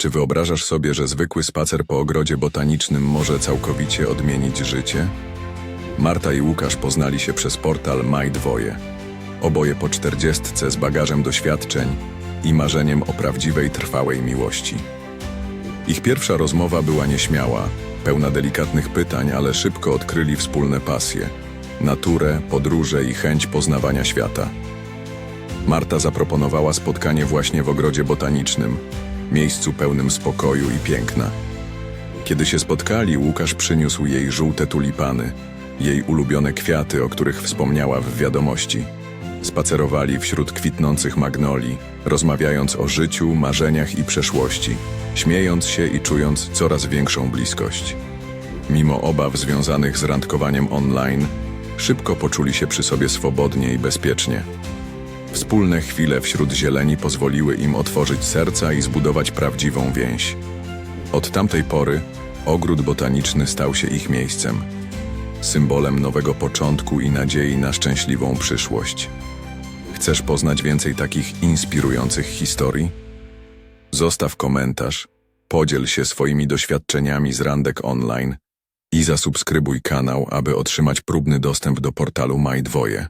Czy wyobrażasz sobie, że zwykły spacer po ogrodzie botanicznym może całkowicie odmienić życie? Marta i Łukasz poznali się przez portal Maj Dwoje. Oboje po czterdziestce z bagażem doświadczeń i marzeniem o prawdziwej, trwałej miłości. Ich pierwsza rozmowa była nieśmiała, pełna delikatnych pytań, ale szybko odkryli wspólne pasje naturę, podróże i chęć poznawania świata. Marta zaproponowała spotkanie właśnie w ogrodzie botanicznym, miejscu pełnym spokoju i piękna. Kiedy się spotkali, Łukasz przyniósł jej żółte tulipany, jej ulubione kwiaty, o których wspomniała w wiadomości. Spacerowali wśród kwitnących magnolii, rozmawiając o życiu, marzeniach i przeszłości, śmiejąc się i czując coraz większą bliskość. Mimo obaw związanych z randkowaniem online, szybko poczuli się przy sobie swobodnie i bezpiecznie. Wspólne chwile wśród zieleni pozwoliły im otworzyć serca i zbudować prawdziwą więź. Od tamtej pory ogród botaniczny stał się ich miejscem, symbolem nowego początku i nadziei na szczęśliwą przyszłość. Chcesz poznać więcej takich inspirujących historii? Zostaw komentarz, podziel się swoimi doświadczeniami z randek online i zasubskrybuj kanał, aby otrzymać próbny dostęp do portalu Maj Dwoje.